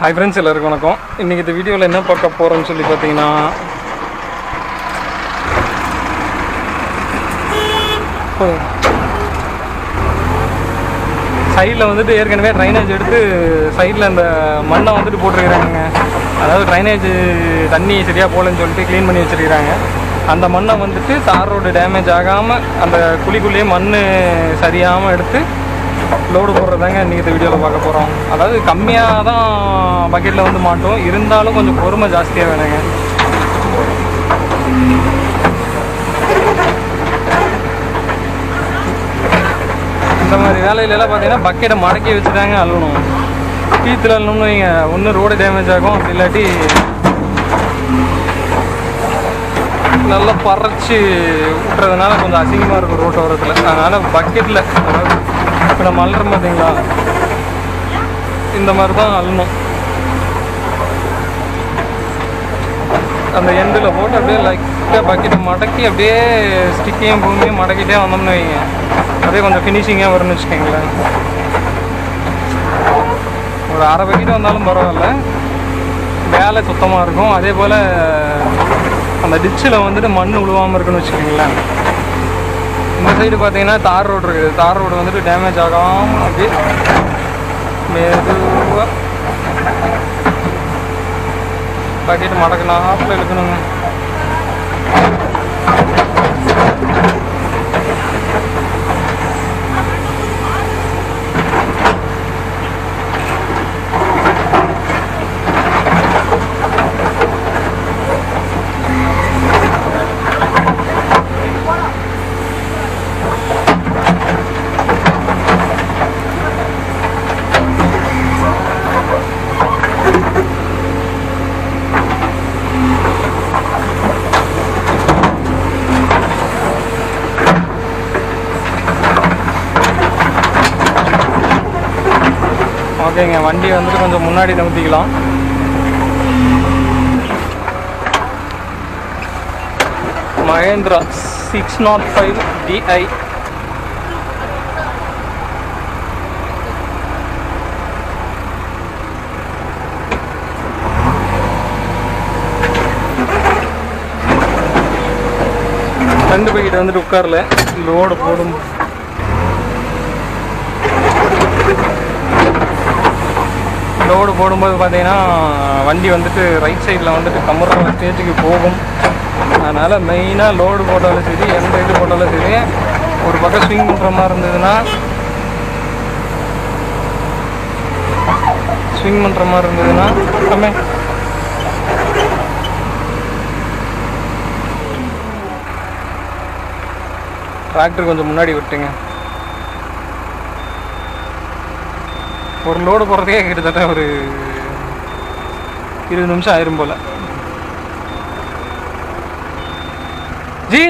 Hi friends எல்லாருக்கும் வணக்கம். இன்றைக்கி இந்த வீடியோவில் என்ன பார்க்க போகிறோம்னு சொல்லி பார்த்தீங்கன்னா சைடில் வந்துட்டு ஏற்கனவே ட்ரைனேஜ் எடுத்து சைடில் அந்த மண்ணை வந்துட்டு போட்டிருக்கிறாங்க. அதாவது ட்ரைனேஜ் தண்ணி சரியாக போகலன்னு சொல்லிட்டு க்ளீன் பண்ணி வச்சுருக்கிறாங்க. அந்த மண்ணை வந்துட்டு தார் ரோடு டேமேஜ் ஆகாமல் அந்த குழிக்குள்ளேயே மண் சரியாமல் எடுத்து லோடு போடுறதாங்க இன்றைக்கி இந்த வீடியோவில் பார்க்க போகிறோம் அதாவது கம்மியாக தான் பக்கெட்டில் வந்து மாட்டோம் இருந்தாலும் கொஞ்சம் பொறுமை ஜாஸ்தியாக வேணுங்க. இந்த மாதிரி வேலையிலலாம் பார்த்தீங்கன்னா பக்கெட்டை மடக்கி வச்சுட்டாங்க அள்ளணும். டீத்தில் அள்ளணும்னு வைங்க. ஒன்று ரோடு டேமேஜ் ஆகும். அப்படி இல்லாட்டி நல்லா பறச்சு விட்டுறதுனால கொஞ்சம் அசிங்கமாக இருக்கும் ரோட்டோரத்தில். அதனால் பக்கெட்டில் அதாவது இப்போ நம்ம அள்ளுறோம் பார்த்தீங்களா இந்த மாதிரி தான் அள்ளணும். அந்த எண்டில் போட்டு அப்படியே லைட்டாக பக்கெட்டை மடக்கி அப்படியே ஸ்டிக்கையும் பூமியும் மடக்கிட்டே வந்தோம்னு வைங்க. அப்படியே கொஞ்சம் ஃபினிஷிங்காக வரும்னு வச்சுக்கோங்களேன். ஒரு அரை பக்கெட் வந்தாலும் பரவாயில்ல. வேலை சுத்தமாக இருக்கும். அதே போல் அந்த டிச்சில் வந்துட்டு மண் உழுவாமல் இருக்குன்னு வச்சுக்கோங்களேன். இந்த சைடு பார்த்தீங்கன்னா தார் ரோடு இருக்குது. தார் ரோடு வந்துட்டு டேமேஜ் ஆகாமல் அப்படியே மெதுவாக பக்கெட் ஆப்பில் இழுக்கணுங்க. ஓகேங்க வண்டி வந்துட்டு கொஞ்சம் முன்னாடி நவுத்திக்கலாம் Mahindra six not five DI ரெண்டு பக்கெட் வந்துட்டு உட்காரல லோடு போடும். லோடு போடும்போது பார்த்தீங்கன்னா வண்டி வந்துட்டு ரைட் சைடில் வந்துட்டு கமுற ஸ்டேஜுக்கு போகும். அதனால் மெயினாக லோடு போட்டாலும் சரி எந்த இது போட்டாலும் சரி ஒரு பக்கம் ஸ்விங் பண்ணுற மாதிரி இருந்ததுன்னா ஸ்விங் பண்ணுற மாதிரி இருந்ததுன்னா கம்மே டிராக்டர் கொஞ்சம் முன்னாடி விட்டுங்க ஒரு லோடு போடுறதுக்கே கிட்டத்தட்ட ஒரு இருபது நிமிஷம் ஆயிரும் போல ஜி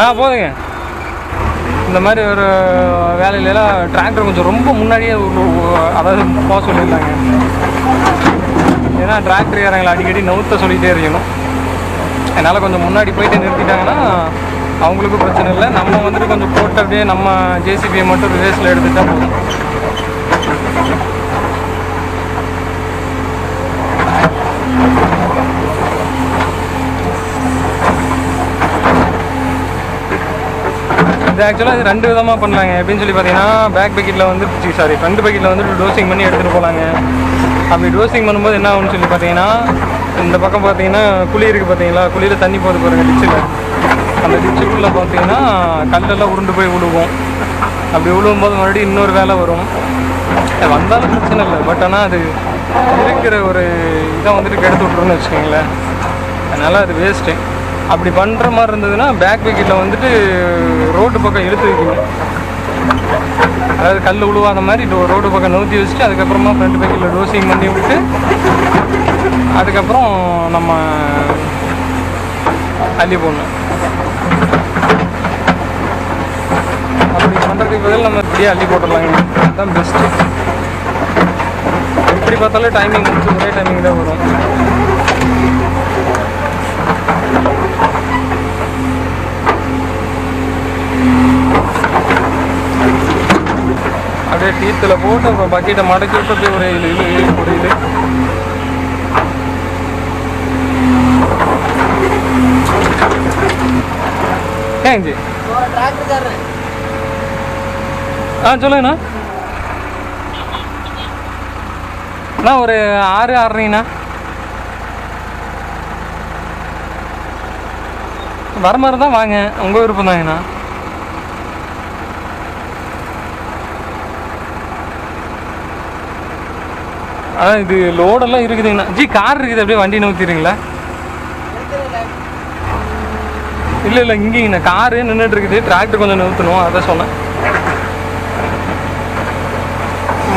ஆ போதுங்க இந்த மாதிரி ஒரு வேலையிலலாம் டிராக்டர் கொஞ்சம் ரொம்ப முன்னாடியே அதாவது போக சொல்லியிருந்தாங்க. ஏன்னா டிராக்டர் இறங்களை அடிக்கடி நவுத்த சொல்லிகிட்டே இருக்கணும். அதனால் கொஞ்சம் முன்னாடி போயிட்டு நிறுத்திட்டாங்கன்னா அவங்களுக்கும் பிரச்சனை இல்லை. நம்ம வந்துட்டு கொஞ்சம் போட்டதே நம்ம ஜேசிபியை மட்டும் ரிவேஸில் எடுத்துகிட்டா போதும். இது ஆக்சுவலாக இது ரெண்டு விதமாக பண்ணலாங்க எப்படின்னு சொல்லி பார்த்தீங்கன்னா பேக் பக்கெட்டில் வந்து சாரி ஃப்ரண்ட் பக்கெட்டில் வந்து டோசிங் பண்ணி எடுத்துகிட்டு போகலாங்க அப்படி டோசிங் பண்ணும்போது என்ன ஆகும்னு சொல்லி பார்த்தீங்கன்னா இந்த பக்கம் பார்த்தீங்கன்னா குழி இருக்குது பார்த்தீங்களா? குழியில் தண்ணி போகுது பாருங்க டிச்சில் அந்த டிச்சுக்குள்ளே பார்த்தீங்கன்னா கல்லெல்லாம் உருண்டு போய் விழுவும் அப்படி விழுவும்போது மறுபடியும் இன்னொரு வேலை வரும். அது வந்தாலும் பிரச்சனை இல்லை. பட் ஆனால் அது இருக்கிற ஒரு இதை வந்துட்டு கெடுத்து விட்ருன்னு வச்சுக்கோங்களேன். அதனால் அது வேஸ்ட்டு அப்படி பண்ணுற மாதிரி இருந்ததுன்னா பேக் பக்கெட்டில் வந்துட்டு ரோட்டு பக்கம் இழுத்து வைக்கணும். அதாவது கல் உழுவாத மாதிரி டோ ரோடு பக்கம் நோத்தி வச்சுட்டு அதுக்கப்புறமா ஃப்ரண்ட் பக்கெட்டில் டோசிங் பண்ணி விட்டு அதுக்கப்புறம் நம்ம அள்ளி போடணும். அப்படி பண்ணுறதுக்கு பதில் நம்ம இப்படியே அள்ளி போட்டுடலாங்க அதுதான் பெஸ்ட்டு எப்படி பார்த்தாலும் டைமிங் முடிச்சு ஒரே டைமிங் தான் வரும். அப்படியே டீத்தில் போட்டு அப்புறம் பக்கெட்டை மடக்கி விட்டு அப்படியே ஒரு இழு இழு இழு ஒரு இழு ஏங்க ஆ சொல்லுங்கண்ணா. அண்ணா ஒரு ஆறு ஆறுறீங்கண்ணா வர மாதிரி தான் வாங்க. உங்கள் விருப்பம் தாங்கண்ணா ஆ இது லோடெல்லாம் இருக்குதுங்கண்ணா ஜி கார் இருக்குது அப்படியே வண்டி நவுத்திடுறீங்களா இல்லை இல்லை இங்கேங்கண்ணா காரு நின்றுட்டு இருக்குது. டிராக்டர் கொஞ்சம் நிறுத்தணும் அதான் சொன்னேன்.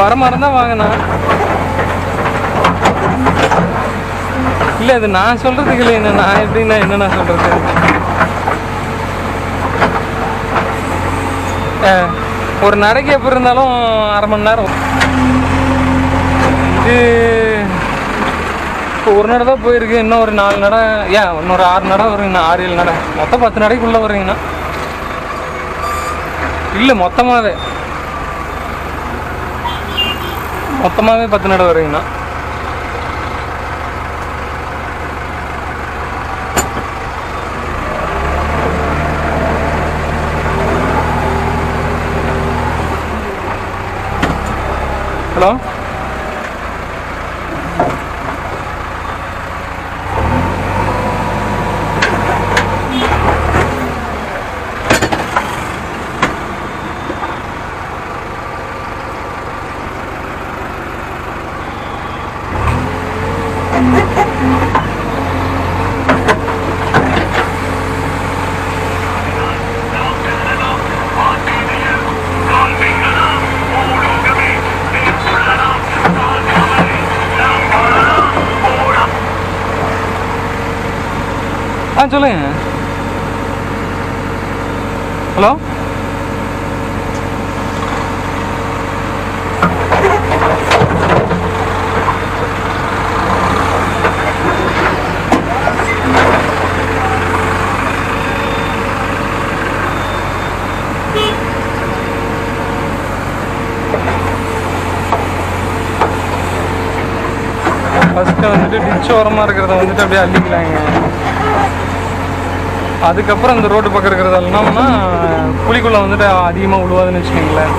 வர மாதிரி தான் வாங்கண்ணா இல்லை அது நான் சொல்கிறதுக்கு இல்லை என்ன நான் எப்படின்னா என்னண்ணா சொல்கிறது ஒரு நடைக்கு எப்படி இருந்தாலும் அரை மணி நேரம் இது இப்போ ஒரு நடை தான் போயிருக்கு. இன்னும் ஒரு நாலு நடை ஏன் இன்னொரு ஆறு நடை வருங்கண்ணா ஆறு ஏழு நடை. மொத்தம் பத்து நடைக்குள்ளே வருங்கண்ணா இல்லை மொத்தமாகவே மொத்தமாகவே பத்து நடை வருங்கண்ணா ஆ சொல்லுங்க ஹலோ ஃபஸ்ட்டு வந்துட்டு டிச் ஓரமாக இருக்கிறத வந்துட்டு அப்படியே அள்ளிக்கலாங்க அதுக்கப்புறம் இந்த ரோட்டு பக்கம் இருக்கிறது என்னன்னா குழிக்குள்ளே வந்துட்டு அதிகமாக விழுவாதுன்னு வச்சுக்கோங்களேன்.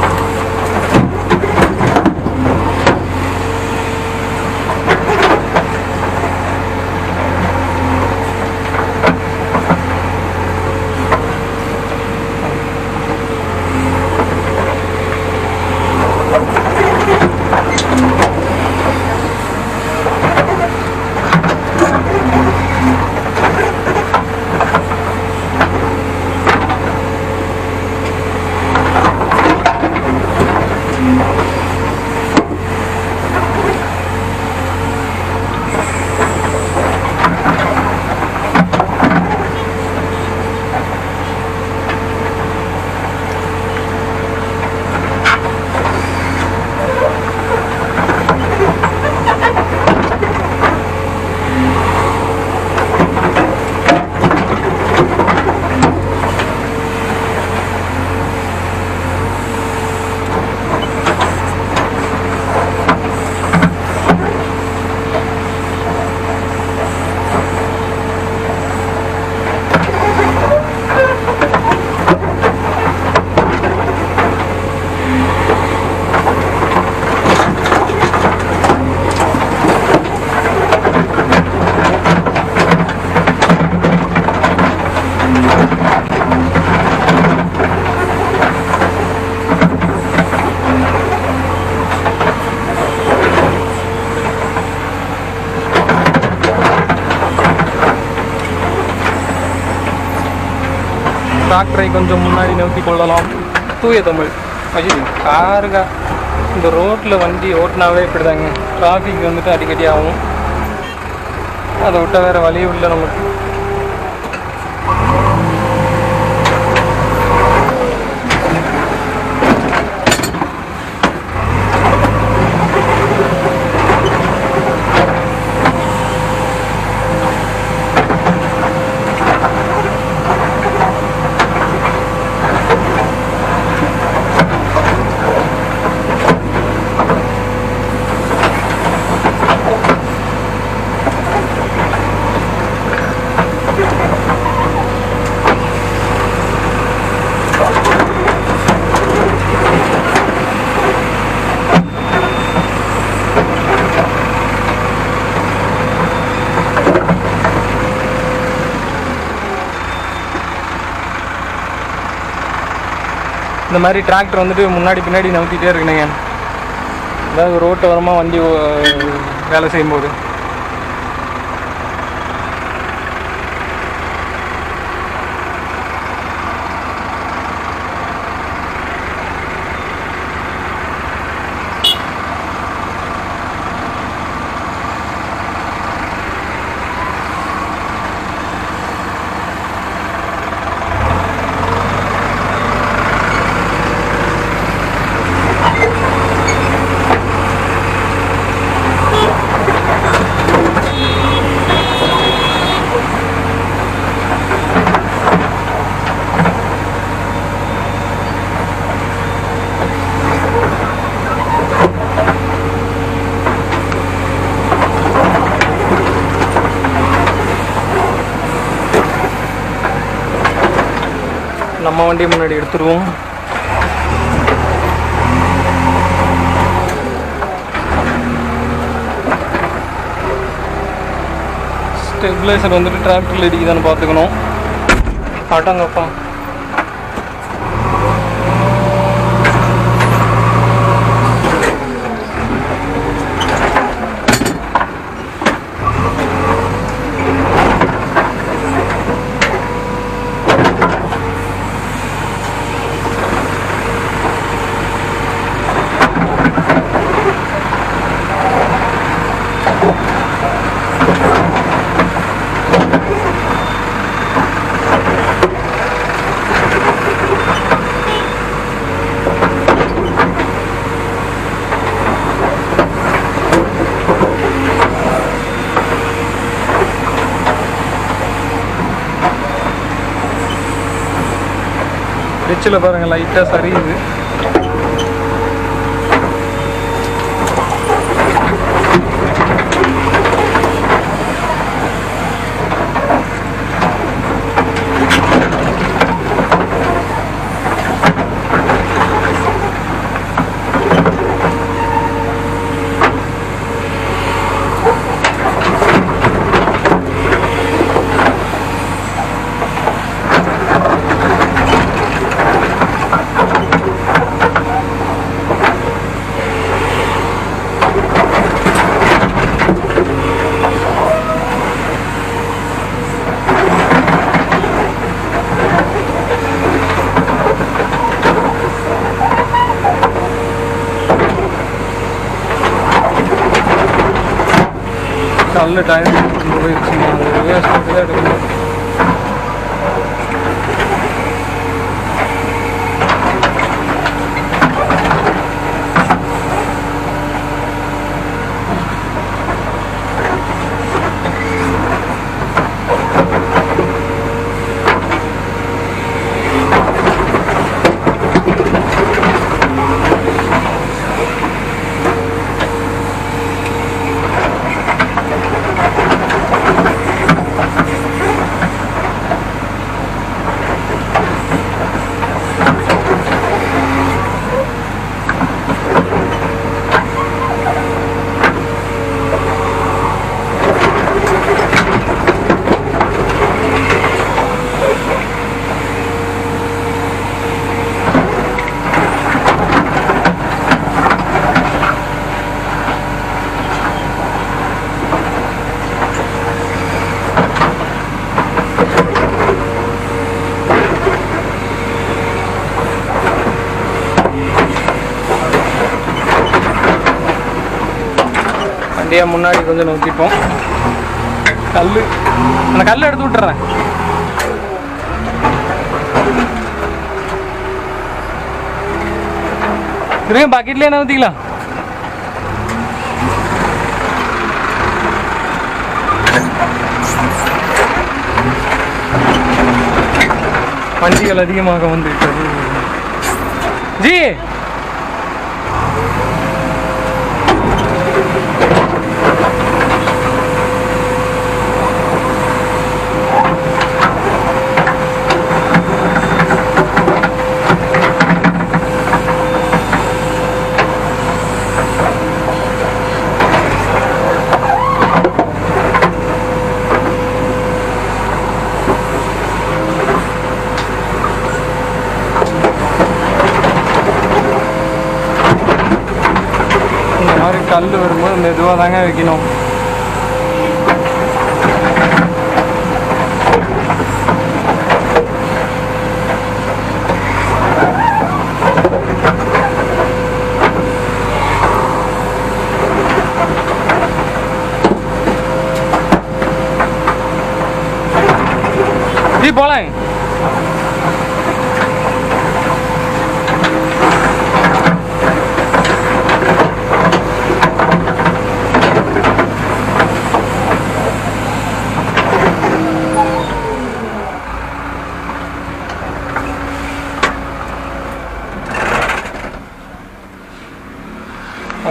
டிராக்டரை கொஞ்சம் முன்னாடி நோக்கி கொள்ளலாம். தூய தமிழ். ஐயோ காருங்க. இந்த ரோட்டில் வண்டி ஓட்டினாவே இப்படிதாங்க. டிராஃபிக் வந்துட்டு அடிக்கடி ஆகும். அதை விட்டால் வேறு வழி இல்லை நமக்கு. இந்த மாதிரி டிராக்டர் வந்துட்டு முன்னாடி பின்னாடி நவுத்திட்டே இருக்கணுங்க அதாவது ரோட்டு ஓரமாக வண்டி ஓ- வேலை செய்யும்போது. நம்ம வண்டி முன்னாடி எடுத்துருவோம். ஸ்டெபிளைசர் வந்துட்டு டிராக்டரில் இடிக்குதான்னு பார்த்துக்கணும். ஆட்டாங்கப்பா. ரிச்சில் பாருங்க லைட்டாக சரியுது. கல் டயர் போயிடுச்சுங்க அந்த ரிவர்ஸ் மட்டும் தான் எடுக்கணும் அப்படியே முன்னாடி கொஞ்சம் நோக்கிப்போம். கல் அந்த கல் எடுத்து விட்டுறேன். இருங்க பக்கெட்லேயே நவுத்திக்கலாம் வண்டிகள் அதிகமாக வந்துவிட்டது. ஜி இதுவாக தாங்க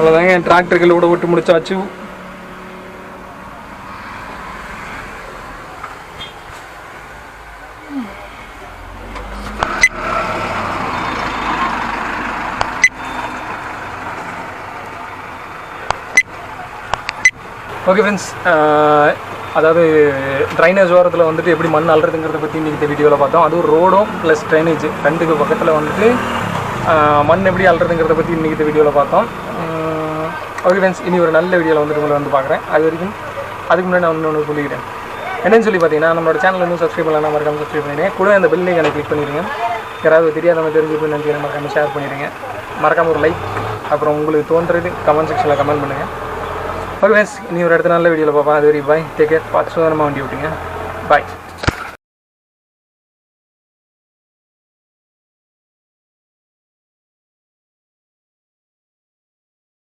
அவ்வளோதாங்க டிராக்டர்கள் விட விட்டு முடிச்சாச்சு. ஓகே ஃப்ரெண்ட்ஸ் அதாவது ட்ரைனேஜ் ஓரத்தில் வந்துட்டு எப்படி மண் அல்றதுங்கிறத பற்றி இன்றைக்கி இந்த வீடியோவில் பார்த்தோம். அதுவும் ரோடும் ப்ளஸ் ட்ரைனேஜ் ரெண்டுக்கு பக்கத்தில் வந்துட்டு மண் எப்படி அல்றதுங்கிறத பற்றி இன்றைக்கி இந்த வீடியோவில் பார்த்தோம். ஓகே ஃப்ரெண்ட்ஸ் இனி ஒரு நல்ல வீடியோவில் வந்துட்டு உங்களை வந்து பார்க்குறேன். அது வரைக்கும் அதுக்கு முன்னாடி நான் இன்னொன்று சொல்லிக்கிறேன். என்னன்னு சொல்லி பார்த்தீங்கன்னா நம்மளோட சேனல் இன்னும் சப்ஸ்கிரைப் பண்ணலாம் மறக்காம சப்ஸ்கிரைப் பண்ணிடுங்க. கூட அந்த பெல் ஐக்கனை கிளிக் பண்ணிடுங்க. யாராவது தெரியாதவங்க தெரிஞ்சுக்கணும்னு நினைக்கிறேன் மறக்காம ஷேர் பண்ணிடுங்க. மறக்காம ஒரு லைக் அப்புறம் உங்களுக்கு தோன்றது கமெண்ட் செக்ஷனில் கமெண்ட் பண்ணுங்கள் ஓகே ஃப்ரெண்ட்ஸ் இனி ஒரு இடத்துல நல்ல வீடியோவில் பார்ப்போம். அது வரைக்கும் பாய் டேக் கேர் பார்த்து சுதனமாக வண்டி விட்டுங்க பாய்